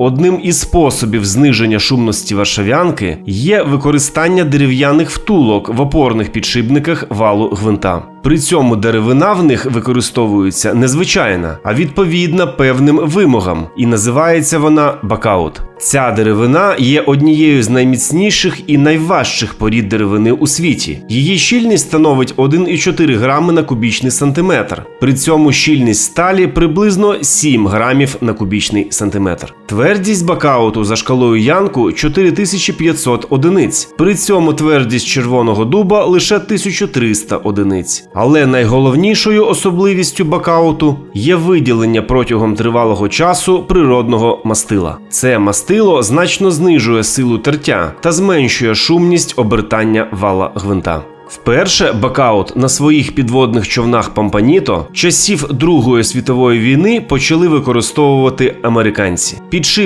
Одним із способів зниження шумності варшавянки є використання дерев'яних втулок в опорних підшипниках валу гвинта. При цьому деревина в них використовується незвичайна, а відповідна певним вимогам, і називається вона бакаут. Ця деревина є однією з найміцніших і найважчих порід деревини у світі. Її щільність становить 1,4 грами на кубічний сантиметр. При цьому щільність сталі приблизно 7 грамів на кубічний сантиметр. Твердість бакауту за шкалою Янку 4500 одиниць. При цьому твердість червоного дуба лише 1300 одиниць. Але найголовнішою особливістю бакауту є виділення протягом тривалого часу природного мастила. Це мастило значно знижує силу тертя та зменшує шумність обертання вала гвинта. Вперше бакаут на своїх підводних човнах Пампаніто часів Другої світової війни почали використовувати американці.